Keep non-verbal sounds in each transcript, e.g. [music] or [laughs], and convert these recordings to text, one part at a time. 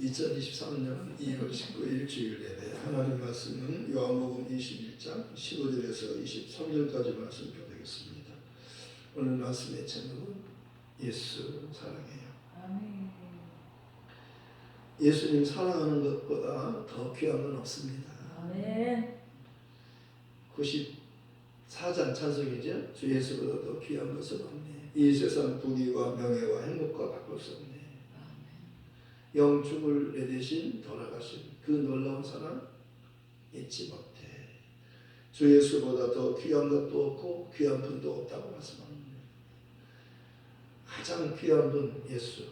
2023년 2월 19일 주일 예배 하나님 말씀은 요한복음 21장 15절에서 23절까지 말씀 교되겠습니다. 오늘 말씀의 제목은 예수 사랑해요. 아멘. 예수님 사랑하는 것보다 더 귀한 건 없습니다. 아멘. 94장 찬송이죠. 주 예수보다 더 귀한 것은 없네. 이 세상 부귀와 명예와 행복과 바꿀 수 없네. 영축을 내 대신 돌아가신 그 놀라운 사랑 잊지 못해. 주 예수보다 더 귀한 것도 없고 귀한 분도 없다고 말씀합니다. 가장 귀한 분 예수.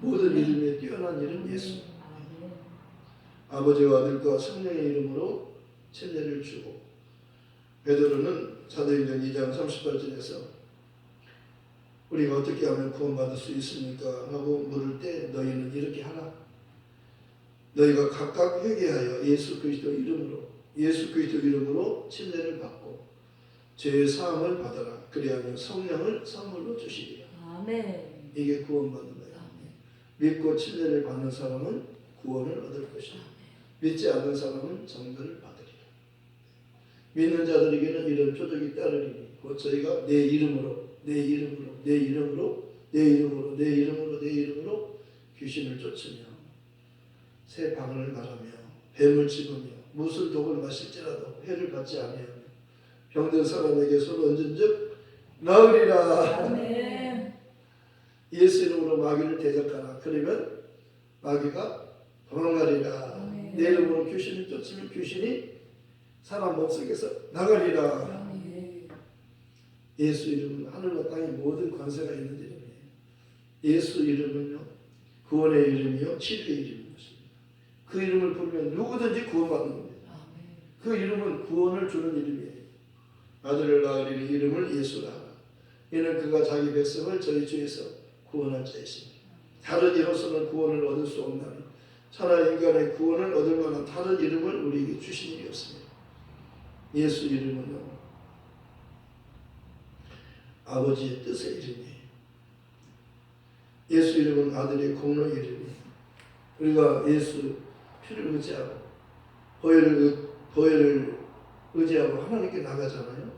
모든 이름에 뛰어난 이름 예수. 아버지와 아들과 성령의 이름으로 천례를 주고 베드로는 사도행전 2장 38절에서 우리가 어떻게 하면 구원받을 수 있습니까? 하고 물을 때 너희는 이렇게 하라. 너희가 각각 회개하여 예수 그리스도 이름으로 예수 그리스도 이름으로 침례를 받고 죄의 사함을 받아라. 그리하면 성령을 선물로 주시리라. 아멘. 이게 구원받는 거예요. 믿고 침례를 받는 사람은 구원을 얻을 것이다. 믿지 않는 사람은 정죄를 받으리라. 믿는 자들에게는 이런 표적이 따르리니 곧 저희가 내 이름으로 내 이름으로 내 이름으로 내 이름으로 내 이름으로 내 이름으로 귀신을 쫓으며 새 방언을 말하며 뱀을 집으며 무슨 독을 마실지라도 해를 받지 아니하며 병든 사람에게 손 얹은즉 나으리라. 아멘. 예수 이름으로 마귀를 대적하라. 그러면 마귀가 도망가리라. 아멘. 내 이름으로 귀신을 쫓으면 귀신이 사람 몸속에서 나가리라. 아멘. 예수 이름은 하늘과 땅의 모든 관세가 있는 이름이에요. 예수 이름은요 구원의 이름이요 치료의 이름인 것입니다. 그 이름을 부르면 누구든지 구원받는 겁니다. 아멘. 그 이름은 구원을 주는 이름이에요. 아들을 낳으리니 이름을 예수라. 이는 그가 자기 백성을 저희 주에서 구원할 자이십니다. 다른 이로서는 구원을 얻을 수 없나니 차라리 인간의 구원을 얻을 만한 다른 이름을 우리에게 주신 일이 없습니다. 예수 이름은요 아버지의 뜻의 이름이에요. 예수 이름은 아들의 공로의 이름이에요. 우리가 예수 피를 의지하고 보혈을 의- 보혈을 의지하고 하나님께 나가잖아요.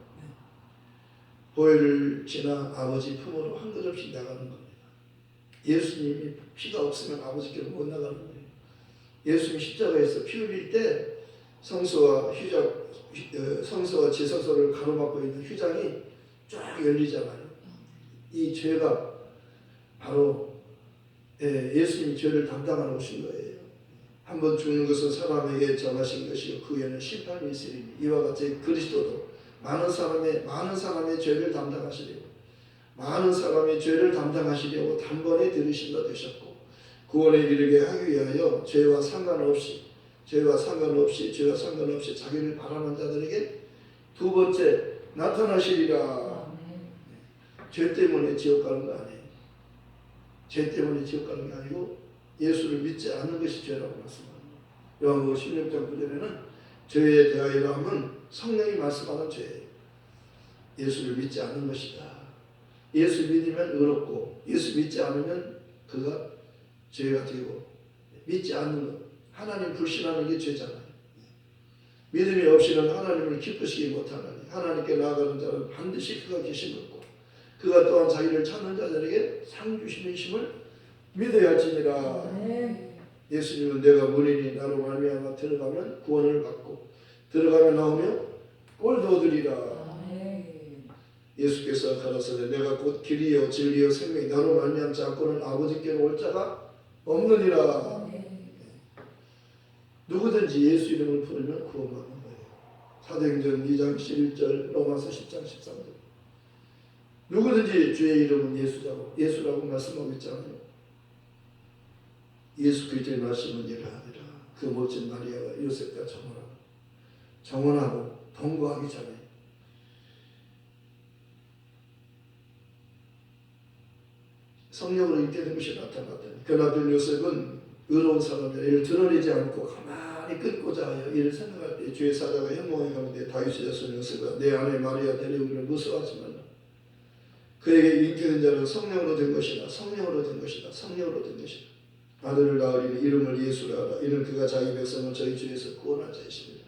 보혈을 지나 아버지 품으로 한 걸음씩 나가는 겁니다. 예수님이 피가 없으면 아버지께로 못 나가는 거예요. 예수님 십자가에서 피 흘릴 때 성소와 휴장, 어, 성소와 지성소를 가로막고 있는 휴장이 쫙 열리잖아요. 이 죄가 바로 예, 예수님이 죄를 담당하러 오신 거예요. 한 번 죽는 것은 사람에게 정하신 것이요 그 후에는 심판이 있으리니 이와 같이 그리스도도 많은 사람의 많은 사람의 죄를 담당하시려고 많은 사람의 죄를 담당하시려고 단번에 들으신 바 되셨고 구원에 이르게 하기 위하여 죄와 상관없이 죄와 상관없이 죄와 상관없이 자기를 바라는 자들에게 두 번째 나타나시리라. 죄 때문에 지옥 가는 거 아니에요. 죄 때문에 지옥 가는 게 아니고 예수를 믿지 않는 것이 죄라고 말씀합니다. 요한복음 16장 9절에는 죄에 대하여 하면 성령이 말씀하는 죄예요. 예수를 믿지 않는 것이다. 예수 믿으면 의롭고 예수 믿지 않으면 그가 죄가 되고 믿지 않는 것 하나님 불신하는 게 죄잖아요. 믿음이 없이는 하나님을 기쁘시게 못하나니 하나님께 나아가는 자는 반드시 그가 계신 것고 그가 또한 자기를 찾는 자들에게 상 주시는 심을 믿어야 할지니라 아멘. 예수님은 내가 문이니 나로 말미암아 들어가면 구원을 받고 들어가면 나오며 꼴도 얻으리라 아멘. 예수께서 가라사대 내가 곧 길이요 진리요 생명이 나로 말미암지 않고는 아버지께로 올 자가 없느니라 아멘. 누구든지 예수 이름을 부르면 구원받는 거예요 사도행전 2장 11절 로마서 10장 13절 누구든지 주의 이름은 예수라고 예수라고 말씀하고 있잖아요? 예수 그리스도의 말씀은 이러하니라 그 멋진 마리아가 요셉과 정원하고 정원하고 동거하기 전에 성령으로 인되는 것이 나타났더니. 그 남편 요셉은 의로운 사람이라 이를 드러내지 않고 가만히 끊고자 하여 이를 생각할 때 주의 사자가 현몽에 가는데 다윗의 자손 요셉아 내 아내 마리아 데려오기를 무서워하지 말라 그에게 인기는 자는 성령으로 된 것이다. 성령으로 된 것이다. 성령으로 된 것이다. 아들을 낳으리니 이름을 예수라 하라. 이는 그가 자기 백성을 저희 주에서 구원할 자이십니다.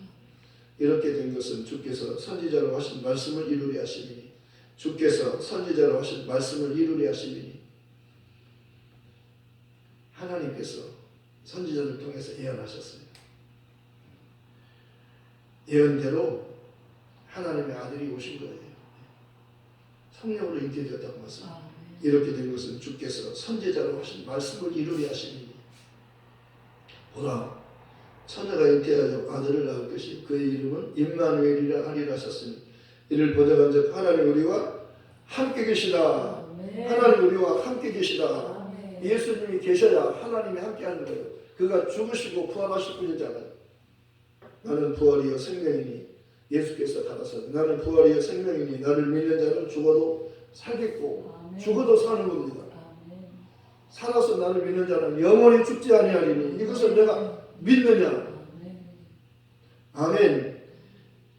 이렇게 된 것은 주께서 선지자로 하신 말씀을 이루리 하심이니 주께서 선지자로 하신 말씀을 이루리 하심이니 하나님께서 선지자를 통해서 예언하셨습니다. 예언대로 하나님의 아들이 오신 거예요 성령으로 인격되었다고 말씀합니다 아멘. 이렇게 된 것은 주께서 선제자로 하신 말씀을 이루리 하시니 보라 처녀가 잉태하여 아들을 낳을 것이 그의 이름은 임마누엘이라 하리라 하셨으니 이를 보자간즉 하나님 우리와 함께 계시다. 하나님 우리와 함께 계시다. 예수님이 계셔야 하나님이 함께 하는 거예요 그가 죽으시고 부활하실 뿐이잖아요 나는 부활이요 생명이니 예수께서 가라사대 나는 부활이요 생명이니 나를 믿는 자는 죽어도 살겠고 아멘. 죽어도 사는 겁니다. 아멘. 살아서 나를 믿는 자는 영원히 죽지 아니하리니 이것을 내가 믿느냐? 아멘. 아멘.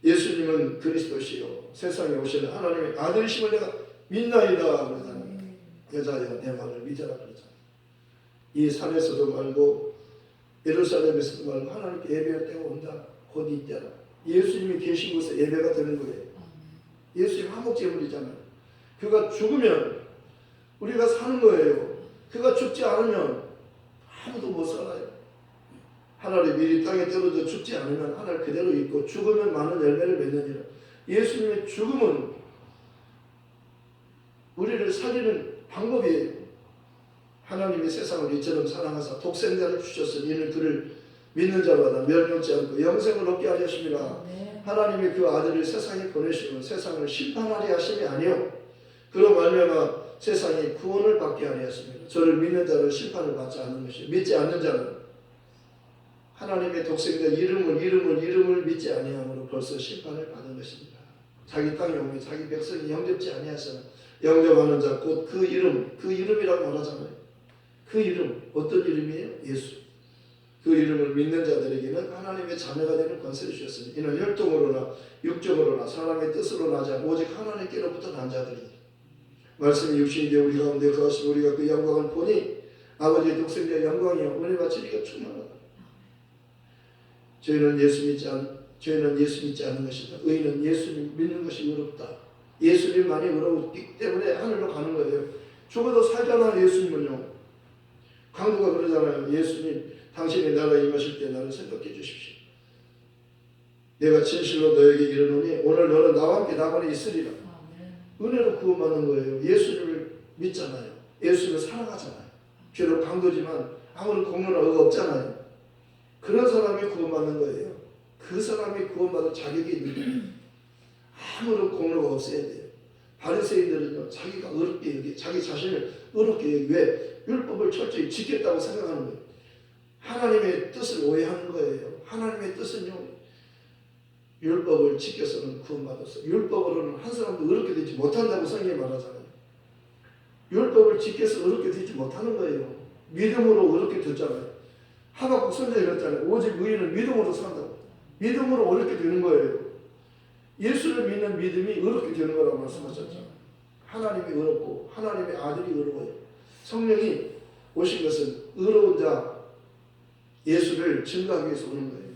예수님은 그리스도시요 세상에 오시는 하나님의 아들이심을 내가 믿나이다 그러잖아요. 아멘. 여자여 내 말을 믿어라 그러잖아요. 이 산에서도 말고 예루살렘에서도 말고 하나님께 예배할 때가 온다. 곧 이때라. 예수님이 계신 곳에 예배가 되는 거예요. 아멘. 예수님 한목제물이잖아요. 그가 죽으면 우리가 사는 거예요. 그가 죽지 않으면 아무도 못 살아요. 하나님 미리 땅에 떨어져 죽지 않으면 하늘 그대로 있고 죽으면 많은 열매를 맺느니라. 예수님의 죽음은 우리를 살리는 방법이에요. 하나님이 세상을 이처럼 사랑하사 독생자를 주셨으니 이는 그를 믿는 자마다 멸망치 않고 영생을 얻게 하심이라. 아멘. 하나님이 그 아들을 세상에 보내시면 세상을 심판하리 하심이 아니요 그로 말미암아 세상이 구원을 받게 하리 하십니다. 저를 믿는 자는 심판을 받지 않는 것이 믿지 않는 자는 하나님의 독생자 이름을 이름을 이름을 믿지 아니함으로 벌써 심판을 받은 것입니다. 자기 땅에 오면 자기 백성이 영접지 아니하시는 영접하는 자 곧 그 이름 그 이름이라고 말하잖아요. 그 이름 어떤 이름이에요? 예수. 그 이름을 믿는 자들에게는 하나님의 자녀가 되는 권세를 주셨으니 이는 혈통으로나 육정으로나 사람의 뜻으로 나지 않고 오직 하나님께로부터 난 자들이니. 말씀이 육신이 되어 우리 가운데 거하시고 우리가 그 영광을 보니 아버지의 독생자의 영광이요 은혜와 진리가 충만하다. 저희는 예수 믿지 않 저희는 예수 믿지 않는 것이다. 의인은 예수님 믿는 것이 의롭다. 예수님만이 의롭기 때문에 하늘로 가는 거예요. 죽어도 살잖아 예수님은요. 강도가 그러잖아요 예수님 당신의 나라에 임하실 때 나를 생각해 주십시오. 내가 진실로 너에게 이르노니 오늘 너는 나와 함께 낙원에 있으리라. 은혜로 구원받는 거예요. 예수님을 믿잖아요. 예수님을 사랑하잖아요. 비록 강도지만 아무런 공로나 없잖아요. 그런 사람이 구원받는 거예요. 그 사람이 구원받을 자격이 있는 거예요. 아무런 공로가 없어야 돼요. 바리새인들은요 자기가 어렵게 여기 자기 자신을 어렵게 여기 왜 율법을 철저히 지켰다고 생각하는 거예요. 하나님의 뜻을 오해하는 거예요. 하나님의 뜻은요 율법을 지켜서는 구원받았어. 율법으로는 한 사람도 어렵게 되지 못한다고 성경이 말하잖아요. 율법을 지켜서 어렵게 되지 못하는 거예요. 믿음으로 어렵게 됐잖아요. 하박국 선생이 그랬잖아요. 오직 의인은 믿음으로 산다고. 믿음으로 어렵게 되는 거예요. 예수를 믿는 믿음이 어렵게 되는 거라고 말씀하셨잖아요. 하나님이 어렵고 하나님의 아들이 어려워요. 성령이 오신 것은 의로운 자 예수를 증거하기 위해서 오는 거예요.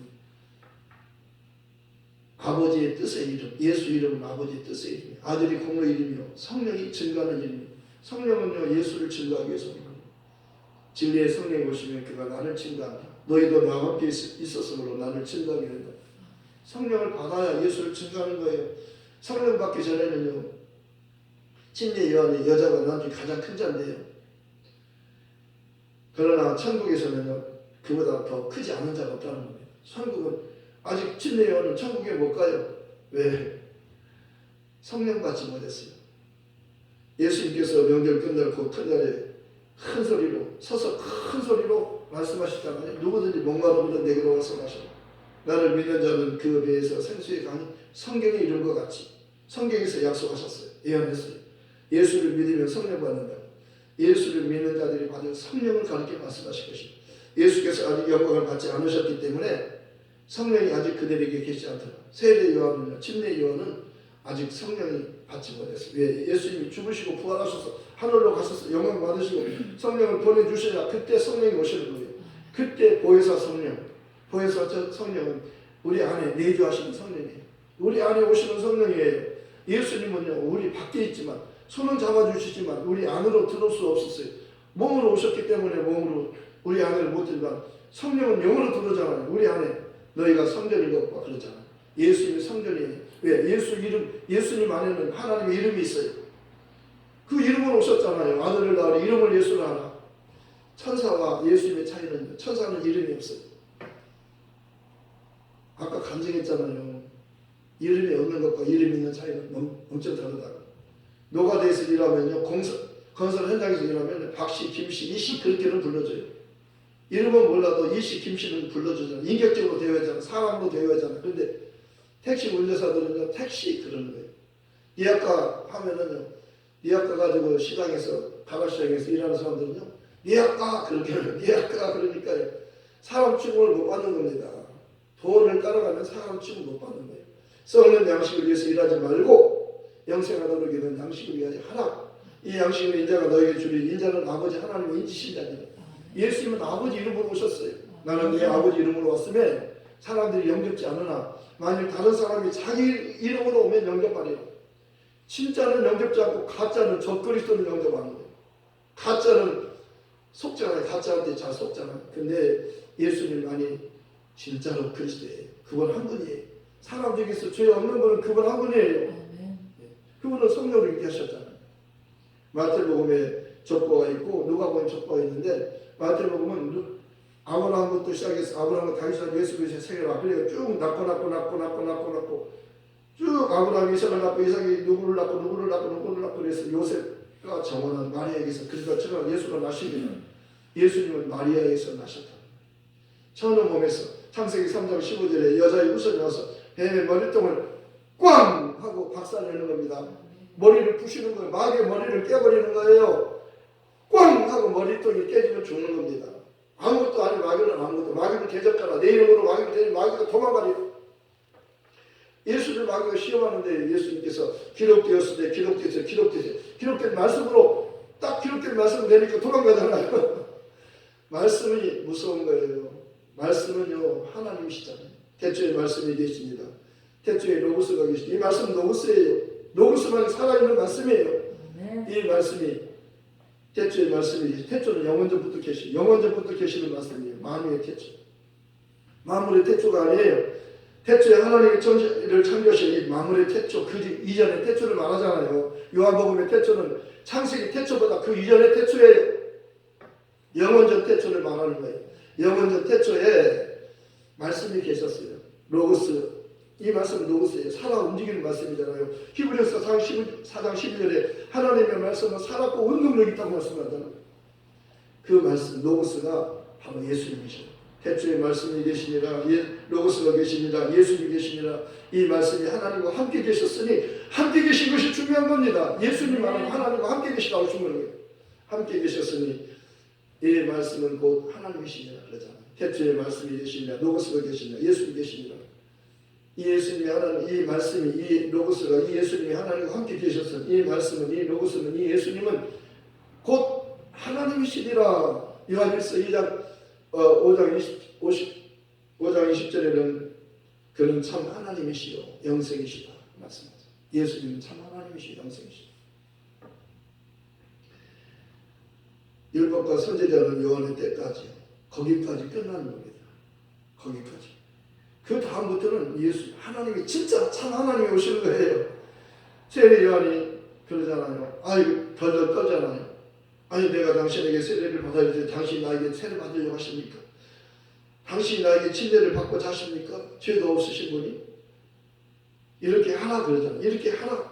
아버지의 뜻의 이름, 예수 이름은 아버지의 뜻의 이름이에요. 아들이 공로 이름이요. 성령이 증거하는 이름이에요. 성령은요, 예수를 증거하기 위해서 오는 거예요. 진리의 성령이 오시면 그가 나를 증거한다. 너희도 나와 함께 있- 있었으므로 나를 증거하게 된다. 성령을 받아야 예수를 증거하는 거예요. 성령 받기 전에는요, 침례 요한의 여자가 나중에 가장 큰 자인데요. 그러나 천국에서는요, 그보다 더 크지 않은 자가 없다는 겁니다. 천국은 아직 침례 요한은 천국에 못 가요. 왜? 성령 받지 못했어요. 예수님께서 명절 끝날 그큰 날에 큰 소리로 서서 큰 소리로 말씀하시잖아요. 누구든지 목마르면 내게로 와서 마셔. 나를 믿는 자는 그 배에서 생수의 강이 성경에 이룬 것 같이 성경에서 약속하셨어요. 예언했어요. 예수를 믿으면 성령 받는다. 예수를 믿는 자들이 받은 성령을 가르쳐 말씀하실 것입니다. 예수께서 아직 영광을 받지 않으셨기 때문에 성령이 아직 그들에게 계시지 않더라. 세례 요한은요, 침례 요한은 아직 성령이 받지 못했어요. 왜? 예수님이 죽으시고 부활하셔서 하늘로 가셔서 영광 받으시고 성령을 보내주셔야 그때 성령이 오시는 거예요. 그때 보혜사 성령, 보혜사 저 성령은 우리 안에 내주하시는 성령이에요. 우리 안에 오시는 성령이에요. 예수님은요, 우리 밖에 있지만 손은 잡아주시지만 우리 안으로 들어올 수 없었어요. 몸으로 오셨기 때문에 몸으로 우리 안을 못 들지만 성령은 영으로 들어오잖아요. 우리 안에 너희가 성전인 것과 그러잖아요. 예수님이 성전이에요. 왜? 예수 이름, 예수님 안에는 하나님의 이름이 있어요. 그 이름으로 오셨잖아요. 아들을 낳으리 이름을 예수를 하라. 천사와 예수님의 차이는 천사는 이름이 없어요. 아까 간증했잖아요. 이름이 없는 것과 이름 있는 차이는 엄- 엄청 다르다고. 노가다에서 일하면요. 건설 현장에서 일하면 박씨, 김씨, 이씨 그렇게는 불러줘요. 이름은 몰라도 이씨, 김씨는 불러주잖아요. 인격적으로 대화하잖아요. 사람으로 대화하잖아요. 근데 택시 운전사들은요. 택시 그러는 거예요. 니 아까 하면은요. 니 아까 가지고 시장에서 가발시장에서 일하는 사람들은요. 니 아까 그렇게 해요. 니 아까 그러니까요. 사람 취급을 못 받는 겁니다. 돈을 따라가면 사람 취급 못 받는 거예요. 썩는 양식을 위해서 일하지 말고 영생하도록 이는 양식을 위하여 하라. 이 양식은 인자가 너에게 주리 인자는 아버지 하나님의 인지신자니라. 예수님은 아버지 이름으로 오셨어요. 나는 내 아버지 이름으로 왔으면 사람들이 영접지 않으나 만일 다른 사람이 자기 이름으로 오면 영접하리라. 진짜는 영접지 않고 가짜는 적그리스도를 영접하는 거예요. 가짜는 속잖아요. 가짜한테 잘 속잖아요. 근데 예수님만이 진짜로 그리스도예요. 그분 한 분이에요. 사람 중에서 죄 없는 분은 그분 한 분이에요. 아멘. 그분은 성령을 있게 하셨잖아요. 마태복음에 족보가 있고 누가복음에 족보가 있는데 마태복음은 누- 아브라함부터 시작해서 아브라함과 다윗과 예수 그리스도의 세계를 그래요. 쭉 낳고 낳고 낳고 낳고 낳고 낳고 쭉 아브라함이 이삭을 낳고 이삭이 누구를 낳고 누구를 낳고 누구를 낳고 그래서 요셉과 정원한 마리아에게서 그리스도처럼 예수가 나시기는 예수님은 마리아에서 나셨다. 처음 몸에서 창세기 3장 15절에 여자의 와서 뱀의 머리통을 꽝 하고 박살내는 겁니다. 머리를 부시는 거예요. 마귀의 머리를 깨버리는 거예요. 꽝 하고 머리통이 깨지면 죽는 겁니다. 아무것도 아니 마귀는 아무것도 마귀는 대적자라 내 이름으로 마귀를 대니 마귀가 도망가리라. 예수를 마귀가 시험하는데 예수님께서 기록되었을 때 기록되었어요. 기록되었어요. 기록된 말씀으로 딱 기록된 말씀을 내니까 도망가잖아요. [laughs] 말씀이 무서운 거예요. 말씀은요 하나님이시잖아요. 태초에 말씀이 계십니다. 태초에 로고스가 계십니다. 이 말씀은 로고스예요. 로고스만 살아있는 말씀이에요. 이 말씀이 태초의 말씀이 태초는 영원전부터 계시 영원전부터 계시는 말씀이에요. 만유의 태초. 만물의 태초가 아니에요. 태초에 하나님의 천지를 창조하신 이 만물의 태초 그 이전의 태초를 말하잖아요. 요한복음의 태초는 창세기 태초보다 그 이전의 태초에 영원전 태초를 말하는 거예요. 영원전 태초에 말씀이 계셨어요. 로고스 이 말씀은 로고스예요. 살아 움직이는 말씀이잖아요. 히브리서 4장 11, 4장 11절에 하나님의 말씀은 살았고 운동력 있다고 말씀하잖아요. 그 말씀 로고스가 바로 예수님이죠. 태초에 말씀이 계시니라 예, 로고스가 계시니라 예수님이 계시니라 이 말씀이 하나님과 함께 계셨으니 함께 계신 것이 중요한 겁니다. 예수님 안에 하나님과 함께 계시다고 거예요. 함께 계셨으니 이 말씀은 곧 하나님이시니라 그러잖아요. 태초에 말씀이 계시니라 로고스가 계시니라 예수님이 계시니라 이 예수님이 하나님 이 말씀이 이 로고스가 이 예수님이 하나님과 함께 계셨어. 이 말씀은 이 로고스는 이 예수님은 곧 하나님이시리라. 요한일서 2장 어, 5장 20 50 5장 20절에는 그는 참 하나님이시요 영생이시다 말씀하죠. 예수님은 참 하나님이시요 영생이시다. 율법과 선제자는 요한의 때까지 거기까지 끝나는 겁니다. 거기까지. 그 다음부터는 예수 하나님이 진짜 참 하나님이 오시는 거예요. 세례 요한이 그러잖아요. 아이고 덜덜 떨잖아요. 아니 내가 당신에게 세례를 받아야 돼. 당신 나에게 세례 받으려고 하십니까? 당신이 나에게 침례를 받고 자십니까? 죄도 없으신 분이 이렇게 하나 그러잖아요. 이렇게 하나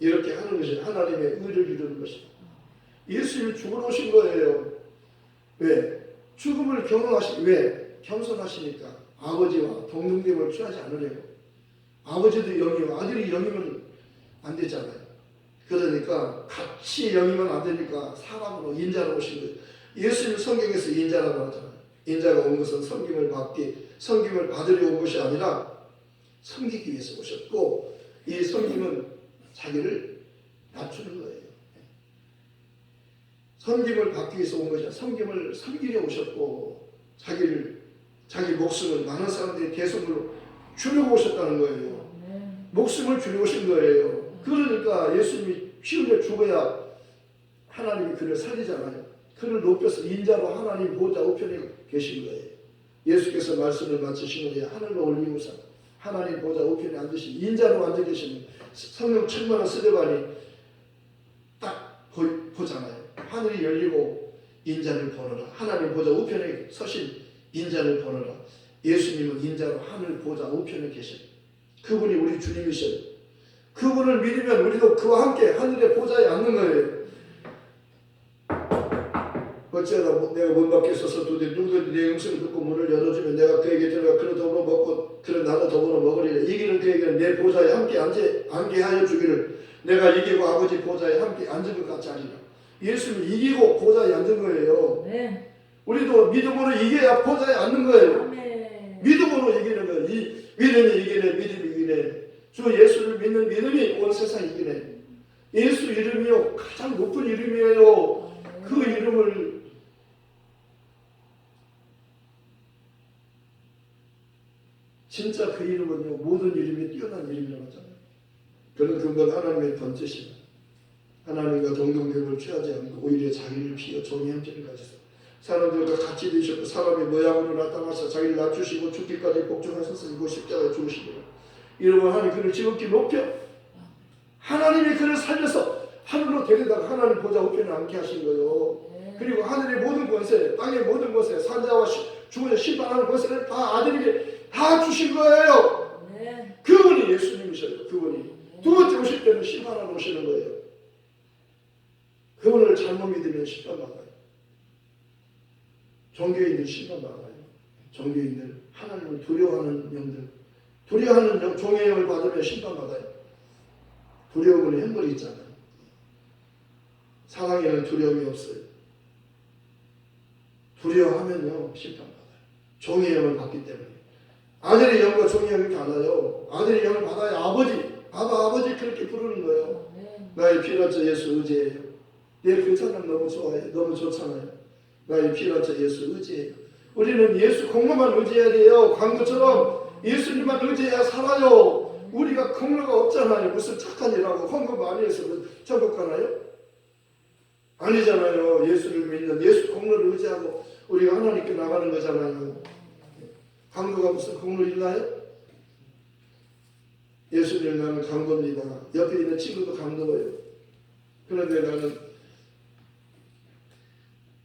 이렇게 하는 것이 하나님의 의를 이루는 것이다. 예수님이 죽으러 오신 거예요. 왜? 죽음을 경험하시 왜? 겸손하시니까 아버지와 동등됨을 취하지 않으려고 아버지도 영이고 아들이 영이면 안 되잖아요. 그러니까 같이 영이면 안 되니까 사람으로 인자로 오신 거예요. 예수님 성경에서 인자라고 하잖아요. 인자가 온 것은 섬김을 받기, 섬김을 받으려 온 것이 아니라 섬기기 위해서 오셨고 이 섬김은 자기를 낮추는 거예요. 섬김을 받기 위해서 온 것이 아니라 섬김을 섬기려 오셨고 자기를 자기 목숨을 많은 사람들이 대성으로 주려고 오셨다는 거예요. 아멘. 목숨을 주려고 오신 거예요. 그러니까 예수님이 피 흘려 죽어야 하나님이 그를 살리잖아요. 그를 높여서 인자로 하나님 보좌 우편에 계신 거예요. 예수께서 말씀을 마치신 후에 하늘로 올리고서 하나님 보좌 우편에 앉으신 인자로 앉아 계시는 성령 충만한 스데반이 딱 보, 보잖아요. 하늘이 열리고 인자를 보너라. 하나님 보좌 우편에 서신 인자를 보너라. 예수님은 인자로 하늘 보좌 우편에 계셔. 그분이 우리 주님이셔요. 그분을 믿으면 우리도 그와 함께 하늘의 보좌에 앉는 거예요. 어찌하다 뭐 내가 문 밖에 서서 도대체 누구든지 내 음성을 듣고 문을 열어주면 내가 그에게 들어가 그를 더불어 먹고 그를 나도 더불어 먹으리라 이기는 그에게는 내 보좌에 함께 앉아, 앉게 하여 주기를 내가 이기고 아버지 보좌에 함께 앉은 것 같이 하리라 예수는 이기고 보좌에 앉은 거예요 아멘. 우리도 믿음으로 이겨야 보좌에 앉는 거예요. 믿음으로 이기는 거예요 이 믿음이 이기네 믿음이 이기네 주 예수를 믿는 믿음이 온 세상 이기네 예수 이름이요 가장 높은 이름이에요. 그 이름을 진짜 그 이름은요 모든 이름이 뛰어난 이름이라고 하잖아요. 그런 근본 하나님의 번제시다. 하나님과 동등됨을 취하지 않고 오히려 자기를 비워 종의 형체를 가져서 사람들과 같이 되셨고 사람의 모양으로 나타나서 자기를 낮추시고 죽기까지 복종하셔서 이곳 십자가에 죽으시니라. 이러면 하나님 그를 지극히 높여 하나님이 그를 살려서 하늘로 데려다가 하나님 보좌 우편에 앉게 하신 거예요. 네. 그리고 하늘의 모든 권세, 땅의 모든 권세, 산자와 죽은 자 심판하는 권세를 다 아들에게 다 주신 거예요. 아멘. 그분이 예수님이셔요. 그분이 두 번째 오실 때는 심판하러 오시는 거예요. 그분을 잘못 믿으면 심판받아요. 종교인들 심판받아요. 종교인들 하나님을 두려워하는 영들 두려워하는 영, 종의 영을 받으면 심판받아요. 두려움은 형벌이 있잖아요. 사랑에는 두려움이 없어요. 두려워하면요 심판받아요. 종의 영을 받기 때문에 아들의 영과 종의 영이 달라요. 아들의 영을 받아야 아버지, 아바 아버지 그렇게 부르는 거예요. 아멘. 나의 피라자 예수 의지해요. 내그 사람 너무 좋아해, 너무 좋잖아요. 나의 피라자 예수 의지해요. 우리는 예수 공로만 의지해야 돼요. 광고처럼 예수님만 의지해야 살아요. 우리가 공로가 없잖아요. 무슨 착한 일하고 헌금 많이 해서 천국 가나요? 아니잖아요. 예수를 믿는 예수 공로를 의지하고 우리가 하나님께 나가는 거잖아요. 강도가 무슨 공로 있나요? 예수님 나는 강도입니다. 옆에 있는 친구도 강도예요. 그런데 나는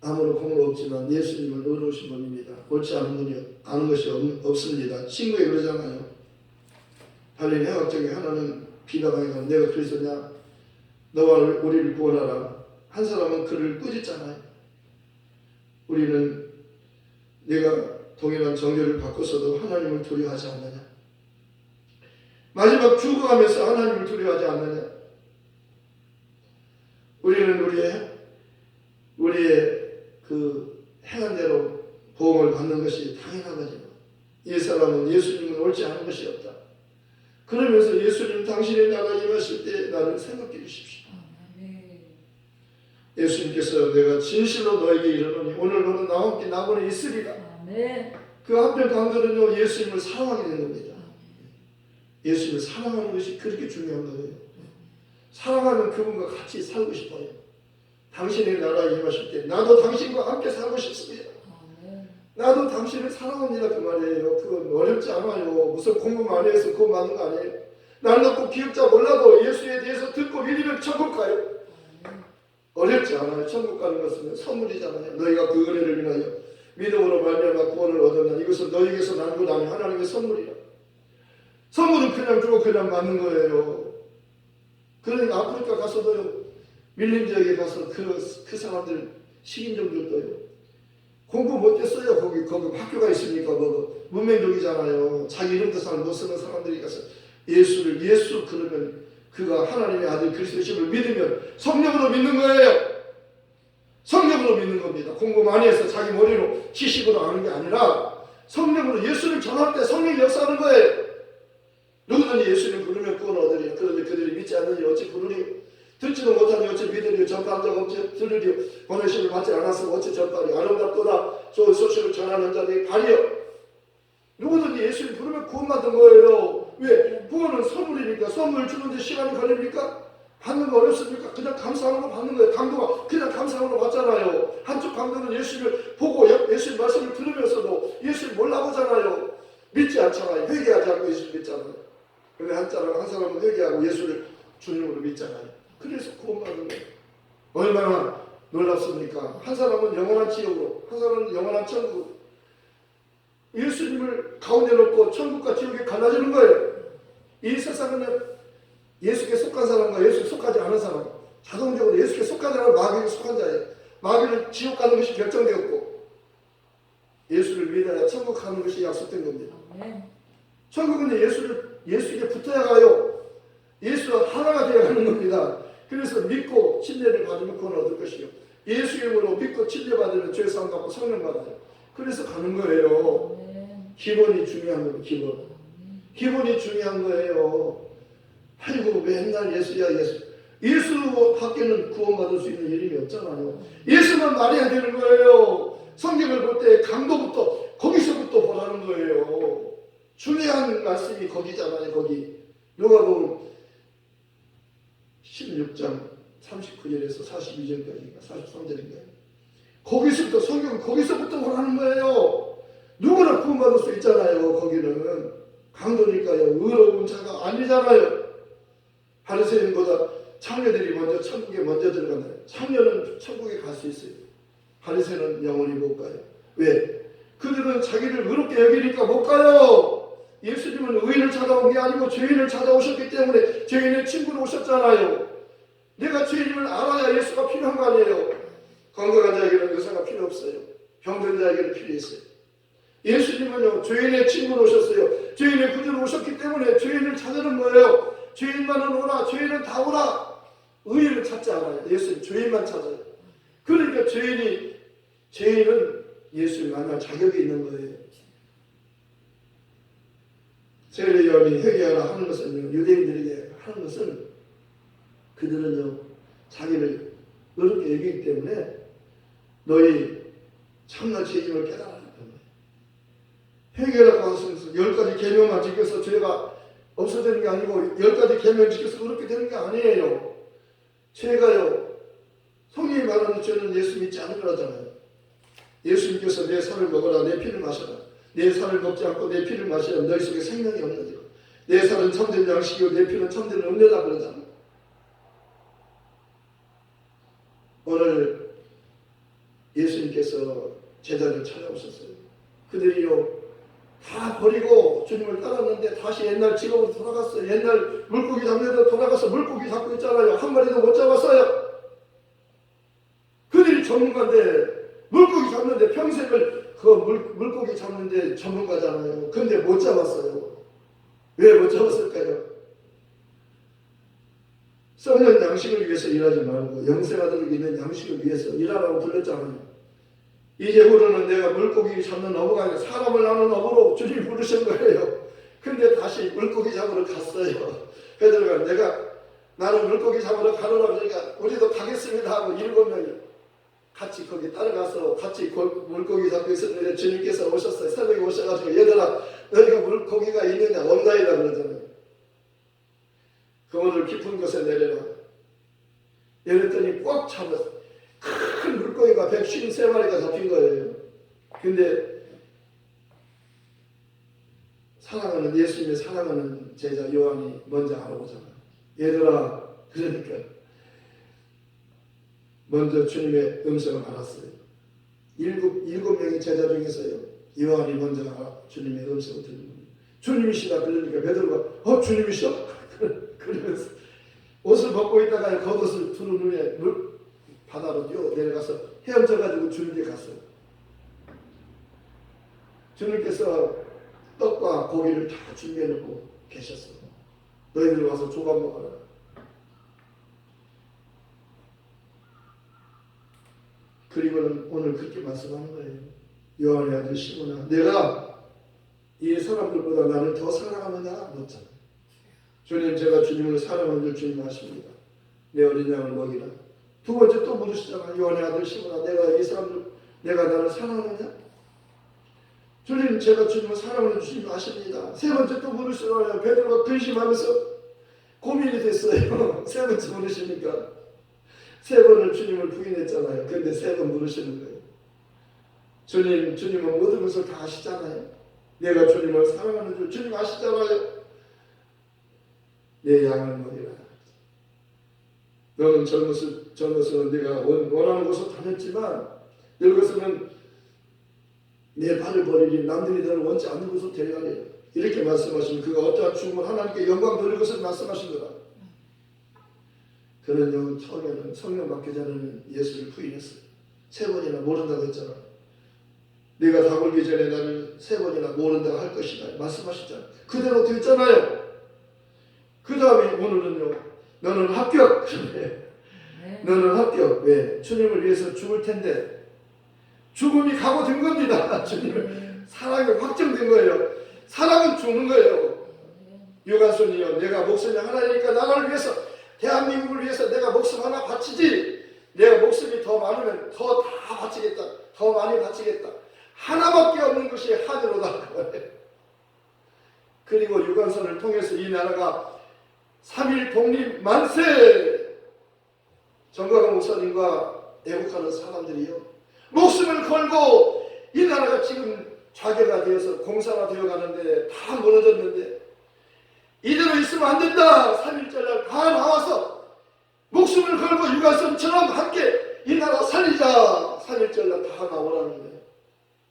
아무런 공로 없지만 예수님은 의로우신 분입니다. 옳지 않은 분이 아는 것이 없, 없습니다. 친구에 그러잖아요. 달린 해학 중에 하나는 비방하니까 내가 그리스도냐? 너와 우리를 구원하라. 한 사람은 그를 꾸짖잖아요. 우리는 내가 동일한 정죄를 받고서도 하나님을 두려워하지 않느냐? 마지막 죽어가면서 하나님을 두려워하지 않느냐? 우리는 우리의 우리의 그 행한 대로 보험을 받는 것이 당연한 거죠. 이 사람은 예수님은 옳지 않은 것이 없다. 그러면서 예수님 당신의 나라 임하실 때 나를 생각해 주십시오. 아멘. 예수님께서 내가 진실로 너에게 이르노니 오늘 너는 나와 함께 나고는 있으리라. 아멘. 그 한편 강도는요 예수님을 사랑하게 된 겁니다. 예수님을 사랑하는 것이 그렇게 중요한 거예요. 사랑하는 그분과 같이 살고 싶어요. 당신의 나라에 임하실 때 나도 당신과 함께 살고 싶습니다. 나도 당신을 사랑합니다 그 말이에요. 그건 어렵지 않아요. 무슨 공부 많이 해서 그거 많은 거 아니에요. 날 놓고 기억자 몰라도 예수에 대해서 듣고 믿으면 천국 가요. 어렵지 않아요. 천국 가는 것은 선물이잖아요. 너희가 그 은혜를 인하여 믿음으로 말미암아 구원을 얻었나 이것은 너희에게서 난것 아니 하나님의 선물이라. 선물은 그냥 주고 그냥 받는 거예요. 그러니까 아프리카 가서도요. 밀림 지역에 가서 그, 그 사람들 식인종들도요. 공부 못했어요. 거기 거기 학교가 있으니까 뭐 문맹족이잖아요. 자기 이름도 잘 못 쓰는 사람들이 가서 예수를 예수 그러면 그가 하나님의 아들 그리스도심을 믿으면 성령으로 믿는 거예요. 성령으로 믿는 겁니다. 공부 많이 해서 자기 머리로 지식으로 아는 게 아니라 성령으로 예수를 전할 때 성령이 역사하는 거예요. 누구든지 예수님 부르면 구원 얻으리요. 그런데 그들이 믿지 않느니 어찌 부르리요. 듣지도 못하니 어찌 믿으리요. 전파한 적 어찌 들으리요. 보내심을 받지 않았으면 어찌 전파리요. 아름답도다. 소식을 전하는 자들이 발이요. 누구든지 예수님 부르면 구원 받는 거예요. 왜? 구원은 선물이니까 선물 주는데 시간이 걸립니까? 받는 거 어렵습니까? 그냥 감사함으로 받는 거예요. 강도가 그냥 감사함으로 받잖아요. 한쪽 강도는 예수님을 보고 예- 예수님 말씀을 들으면서도 예수님 몰라보잖아요. 믿지 않잖아요. 회개하지 않고 예수를 믿잖아요. 근데 한 사람은 한 사람은 회개하고 예수를 주님으로 믿잖아요. 그래서 구원받는 거예요. 얼마나 놀랍습니까? 한 사람은 영원한 지옥으로, 한 사람은 영원한 천국으로. 예수님을 가운데 놓고 천국과 지옥에 갈라지는 거예요. 이 세상은 예수께 속한 사람과 예수께 속하지 않은 사람, 자동적으로 예수께 속한 사람은 마귀에 속한 자예요. 마귀는 지옥 가는 것이 결정되었고, 예수를 믿어야 천국 가는 것이 약속된 겁니다. 천국은 예수를 예수에게 붙어야 가요. 예수와 하나가 되어 가는 겁니다. 그래서 믿고 침례를 받으면 구원 얻을 것이요. 예수 이름으로 믿고 침례 받으면 죄 사함 받고 성령 받아요. 그래서 가는 거예요. 아멘. 기본이 중요한 거예요. 기본. 기본이 중요한 거예요. 아이고 맨날 예수야 예수. 예수 밖에는 구원받을 수 있는 이름이 없잖아요. 예수만 말해야 되는 거예요. 성경을 볼 때 강도부터 거기서부터 보라는 거예요. 중요한 말씀이 거기잖아요. 거기 누가복음 16장 39절에서 42절까지인가 43절인가요? 거기서부터 성경 거기서부터 보라는 거예요. 누구나 구원받을 수 있잖아요. 거기는 강도니까요. 의로운 자가 아니잖아요. 바리새인보다 창녀들이 먼저 천국에 먼저 들어간다. 창녀는 천국에 갈 수 있어요. 바리새는 영원히 못 가요. 왜? 그들은 자기를 의롭게 여기니까 못 가요. 예수님은 의인을 찾아온 게 아니고 죄인을 찾아오셨기 때문에 죄인의 친구로 오셨잖아요. 내가 죄인임을 알아야 예수가 필요한 거 아니에요. 건강한 자에게는 의사가 필요 없어요. 병든 자에게는 필요했어요. 예수님은요 죄인의 친구로 오셨어요. 죄인의 구주로 오셨기 때문에 죄인을 찾으는 거예요. 죄인만은 오라, 죄인은 다 오라. 의인을 찾지 않아요. 예수님 죄인만 찾아요. 그러니까 죄인이 죄인은 예수를 만날 자격이 있는 거예요. 세례 요한이 회개하라 하는 것은 유대인들에게 하는 것은 그들은요 자기를 어렵게 여기기 때문에 너희 참나 죄임을 깨달아야 거예요. 회개라고 하면서 열 가지 계명만 지켜서 죄가 없어지는 게 아니고 열 가지 계명 지켜서 그렇게 되는 게 아니에요. 죄가요 성경이 말하는 죄는 예수 믿지 않는 거라잖아요. 예수님께서 내 살을 먹어라 내 피를 마셔라 내 살을 먹지 않고 내 피를 마시라 너희 속에 생명이 없느니라 내 살은 참된 양식이요 내 피는 참된 음료다 그러잖아 오늘 예수님께서 제자를 찾아오셨어요 그들이요 다 버리고 주님을 따랐는데 다시 옛날 직업으로 돌아갔어요 옛날 물고기 잡는 데 돌아가서 물고기 잡고 있잖아요 한 마리도 못 잡았어요 그들이 전문가인데 물고기 잡는데 평생을 그 물, 물고기 잡는데 전문가잖아요. 근데 못 잡았어요. 왜 못 잡았을까요? 썩는 양식을 위해서 일하지 말고 영생하도록 있는 양식을 위해서 일하라고 불렀잖아요. 이제부로는 내가 물고기 잡는 어부가 아니라 사람을 나는 어부로 주님 부르신 거예요. 근데 다시 물고기 잡으러 갔어요. 베드로가 내가 나는 물고기 잡으러 가노라 그러니까 우리도 가겠습니다 하고 일곱 명이 같이 거기 따라가서 같이 골- 물고기 잡고 있었는데 주님께서 오셨어요. 새벽에 오셔가지고 얘들아 너희가 물고기가 있느냐 없나이다 그러잖아요. 그거를 깊은 곳에 내려라. 이랬더니 꽉 잡았어. 큰 물고기가 153마리가 잡힌 거예요. 근데 사랑하는 예수님의 사랑하는 제자 요한이 먼저 알아보잖아요. 얘들아 그러니까 먼저 주님의 음성을 알았어요. 일곱, 일곱 명의 제자 중에서요. 요한이 먼저 주님의 음성을 듣는 겁니다. 주님이시다 그러니까 베드로가 어 주님이셔? 그러면서 옷을 벗고 있다가 겉옷을 두른 후에 물 바다로 뛰어 내려가서 헤엄쳐 가지고 주님께 갔어요. 주님께서 떡과 고기를 다 준비해 놓고 계셨어요. 너희들 와서 조각 먹어라. 그리고는 오늘 그렇게 말씀하는 거예요. 요한의 아들 시몬아, 내가 이 사람들보다 나를 더 사랑하느냐 묻잖아. 주님 제가 주님을 사랑하는 줄 주님 아십니다. 내 어린 양을 먹이라. 두 번째 또 물으시잖아. 요한의 아들 시몬아 내가 이 사람들 내가 나를 사랑하느냐? 주님 제가 주님을 사랑하는 주님 아십니다. 세 번째 또 물으시잖아요. 베드로가 근심하면서 고민이 됐어요. [laughs] 세 번째 물으시니까 세 번을 주님을 부인했잖아요. 근데 세 번 물으시는 거예요. 주님, 주님은 모든 것을 다 아시잖아요. 내가 주님을 사랑하는 줄 주님 아시잖아요. 내 양을 먹이라. 너는 젊었을, 젊었을 네가 원, 원하는 곳을 다녔지만 늙어서는 내 발을 버리니 남들이 너를 원치 않는 곳으로 데려가리. 이렇게 말씀하시면 그가 어떠한 죽음을 하나님께 영광 돌릴 것을 말씀하신 거다. 그는 영 처음에는 성령 받기 전에는 예수를 부인했어요. 세 번이나 모른다고 했잖아. 네가 다 걸기 전에 나를 세 번이나 모른다고 할 것이다. 말씀하셨잖아. 그대로 됐잖아요. 그 다음에 오늘은요. 너는 합격. 네. 너는 합격. 왜? 주님을 위해서 죽을 텐데 죽음이 각오된 겁니다. [laughs] 주님을 네. 사랑이 확정된 거예요. 사랑은 죽는 거예요. 네. 유관순이요. 내가 목숨이 하나니까 나라를 위해서 대한민국을 위해서 내가 목숨 하나 바치지. 내가 목숨이 더 많으면 더 다 바치겠다. 더 많이 바치겠다. 하나밖에 없는 것이 하늘로다. [laughs] 그리고 유관선을 통해서 이 나라가 3일 독립 만세! 정광훈 목사님과 애국하는 사람들이요. 목숨을 걸고 이 나라가 지금 좌계가 되어서 공사가 되어 가는데 다 무너졌는데 이대로 있으면 안 된다. 3일절날 다 나와서 목숨을 걸고 유관선처럼 함께 이 나라 살리자. 3일절날 다 나오라는 거예요.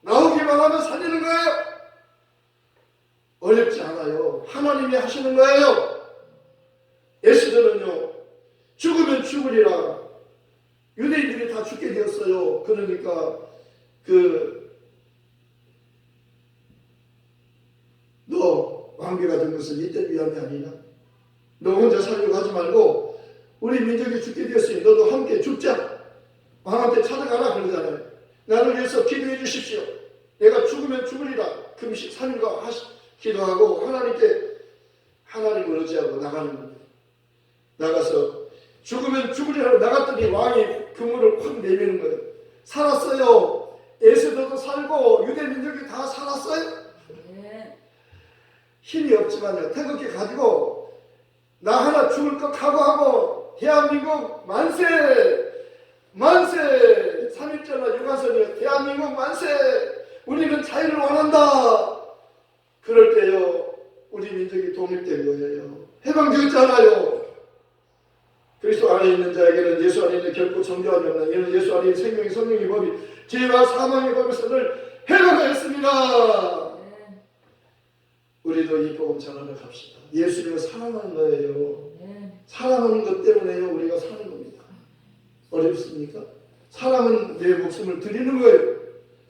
나오기만 하면 살리는 거예요. 어렵지 않아요. 하나님이 하시는 거예요. 에스더는요, 죽으면 죽으리라. 유대인들이 다 죽게 되었어요. 그러니까, 그, 너 왕비가 된 것은 이때 위함이 아니냐? 너 혼자 살려고 하지 말고, 우리 민족이 죽게 되었으니 너도 함께 죽자. 왕한테 찾아가라 그러잖아요. 나를 위해서 기도해 주십시오. 내가 죽으면 죽으리라. 금식 3일과 하시, 기도하고 하나님께 하나님을 의지하고 나가는. 나가서 죽으면 죽으리라고 나갔더니 왕이 그물을 확 내미는 거예요. 살았어요. 에스더도 살고 유대 민족이 다 살았어요. 네. 힘이 없지만요. 태극기 가지고 나 하나 죽을 것 각오하고 대한민국 만세 만세 3일절날 유가선이요. 대한민국 만세 우리는 자유를 원한다. 그럴 때요. 우리 민족이 독립된 거예요. 해방되었잖아요. 안에 있는 자에게는 예수 안에 있는 결코 정죄함이 없나. 이는 예수 안에 생명이 성령의 법이 죄와 사망의 법에서 늘 해방하였습니다. 네. 우리도 이 복음 전하러 갑시다. 예수님을 사랑하는 거예요. 네. 사랑하는 것 때문에요 우리가 사는 겁니다. 어렵습니까? 사랑은 내 목숨을 드리는 거예요.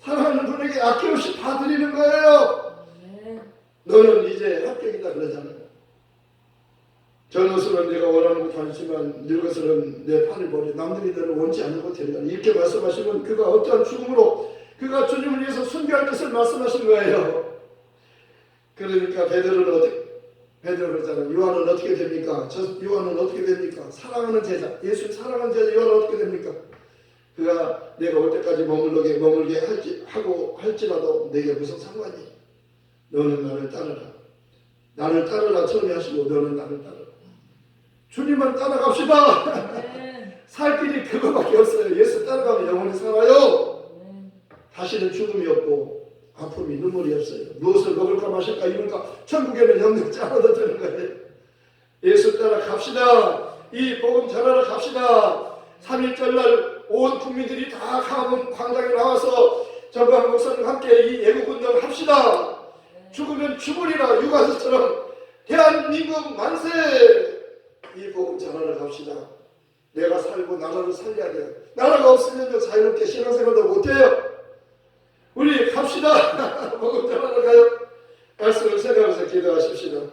사랑하는 분에게 아낌없이 다 드리는 거예요. 네. 너는 이제 합격이다 그러잖아요. 젊어서는 내가 원하는 곳 다니지만 늙어서는 내 판을 버려 남들이 너를 원치 않는 곳 데려가 이렇게 말씀하시면 그가 어떠한 죽음으로 그가 주님을 위해서 순교할 것을 말씀하신 거예요. 그러니까 베드로는 어떻게 베드로 그러잖아요. 요한은 어떻게 됩니까? 저 요한은 어떻게 됩니까? 사랑하는 제자 예수 사랑하는 제자 요한은 어떻게 됩니까? 그가 내가 올 때까지 머물게 머물게 할지 하고 할지라도 내게 무슨 상관이? 너는 나를 따르라. 나를 따르라 처음에 하시고 너는 나를 따르라. 주님만 따라갑시다. 네. 살 길이 그거밖에 없어요. 예수 따라가면 영원히 살아요. 네. 다시는 죽음이 없고 아픔이 눈물이 없어요. 무엇을 먹을까 마실까 입을까 천국에는 염려지 않아도 되는 거예요. 예수 따라 갑시다. 이 복음 전하러 갑시다. 3일절날 온 국민들이 다 강원 광장에 나와서 정광 목사님 함께 이 애국운동 합시다. 죽으면 죽으리라 유가서처럼 대한민국 만세 이 복음 전하러 갑시다. 내가 살고 나라를 살려야 돼요. 나라가 없으면 자유롭게 신앙생활도 못해요. 우리 갑시다. [laughs] 복음 전하러 가요. 말씀을 생각하면서 기도하십시오.